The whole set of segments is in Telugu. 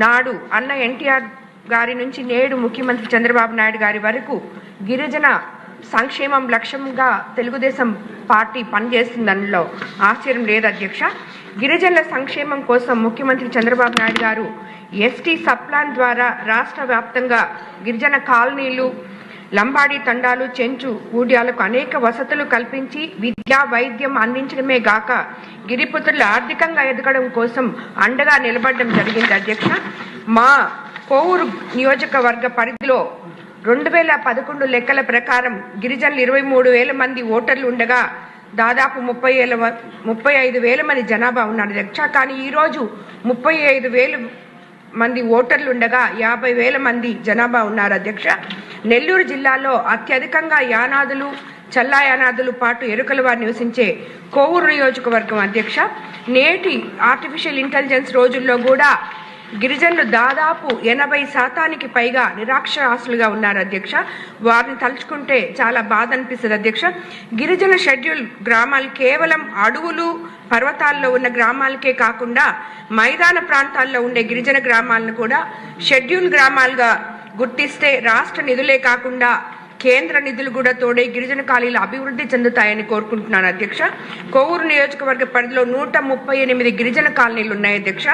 నాడు అన్న ఎన్టీఆర్ గారి నుంచి నేడు ముఖ్యమంత్రి చంద్రబాబు నాయుడు గారి వరకు గిరిజన సంక్షేమం లక్ష్యంగా తెలుగుదేశం పార్టీ పనిచేస్తుందనలో ఆశ్చర్యం లేదు అధ్యక్ష. గిరిజనుల సంక్షేమం కోసం ముఖ్యమంత్రి చంద్రబాబు నాయుడు గారు ఎస్టీ సప్లాన్ ద్వారా రాష్ట్ర వ్యాప్తంగా గిరిజన కాలనీలు లంబాడి తండాలు చెంచు ఊడ్యాలకు అనేక వసతులు కల్పించి విద్యా వైద్యం అందించడమే గాక గిరిపుత్రులు ఆర్థికంగా ఎదగడం కోసం అండగా నిలబడడం జరిగింది. అధ్యక్ష మా కోవూరు నియోజకవర్గ పరిధిలో రెండు వేల పదకొండు లెక్కల ప్రకారం గిరిజనులు ఇరవై మూడు వేల మంది ఓటర్లు ఉండగా దాదాపు ముప్పై వేల వ- ముప్పై ఐదు వేల మంది జనాభా ఉన్నారు అధ్యక్ష కానీ ఈరోజు ముప్పై ఐదు వేలు మంది ఓటర్లు ఉండగా యాభై వేల మంది జనాభా ఉన్నారు అధ్యక్ష. నెల్లూరు జిల్లాలో అత్యధికంగా యానాదులు చల్లా యానాదులు పాటు ఎరుకల వారు నివసించే కోవూరు నియోజకవర్గం అధ్యక్ష. నేటి ఆర్టిఫిషియల్ ఇంటెలిజెన్స్ రోజుల్లో కూడా గిరిజనులు దాదాపు ఎనభై శాతానికి పైగా నిరాక్షరాస్యులుగా ఉన్నారు అధ్యక్ష. వారిని తలుచుకుంటే చాలా బాధ అనిపిస్తుంది అధ్యక్ష. గిరిజన షెడ్యూల్ గ్రామాలు కేవలం అడవులు పర్వతాల్లో ఉన్న గ్రామాలకే కాకుండా మైదాన ప్రాంతాల్లో ఉండే గిరిజన గ్రామాలను కూడా షెడ్యూల్ గ్రామాలుగా గుర్తిస్తే రాష్ట్ర నిధులే కాకుండా కేంద్ర నిధులు కూడా తోడే గిరిజన కాలనీలు అభివృద్ధి చెందుతాయని కోరుకుంటున్నాను అధ్యక్ష. కోవూరు నియోజకవర్గ పరిధిలో నూట ముప్పై ఎనిమిది గిరిజన కాలనీలు ఉన్నాయి అధ్యక్ష.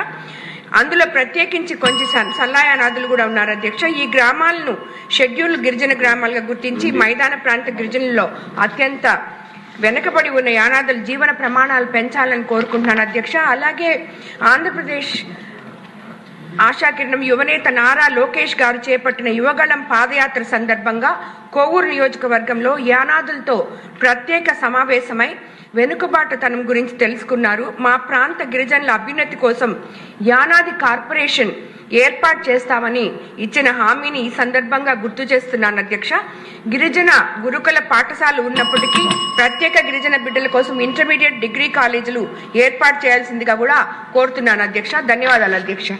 అందులో ప్రత్యేకించి కొంచెం సన్- సల్లాయనాథులు కూడా ఉన్నారు అధ్యక్ష. ఈ గ్రామాలను షెడ్యూల్ గిరిజన గ్రామాలుగా గుర్తించి మైదాన ప్రాంత గిరిజనుల్లో అత్యంత వెనకబడి ఉన్న యానాదుల జీవన ప్రమాణాలు పెంచాలని కోరుకుంటున్నాను అధ్యక్ష. అలాగే ఆంధ్రప్రదేశ్ ఆశాకిరణం యువనేత నారా లోకేష్ గారు చేపట్టిన యువగళం పాదయాత్ర సందర్భంగా కోవూరు నియోజకవర్గంలో యానాదులతో ప్రత్యేక సమావేశమై వెనుకబాటుతనం గురించి తెలుసుకున్నారు. మా ప్రాంత గిరిజనుల అభ్యున్నతి కోసం యానాది కార్పొరేషన్ ఏర్పాటు చేస్తామని ఇచ్చిన హామీని ఈ సందర్భంగా గుర్తు చేస్తున్నాను అధ్యక్ష. గిరిజన గురుకుల పాఠశాలలు ఉన్నప్పటికీ ప్రత్యేక గిరిజన బిడ్డల కోసం ఇంటర్మీడియట్ డిగ్రీ కాలేజీలు ఏర్పాటు చేయాల్సిందిగా కూడా కోరుతున్నాను అధ్యక్ష. ధన్యవాదాలు అధ్యక్ష.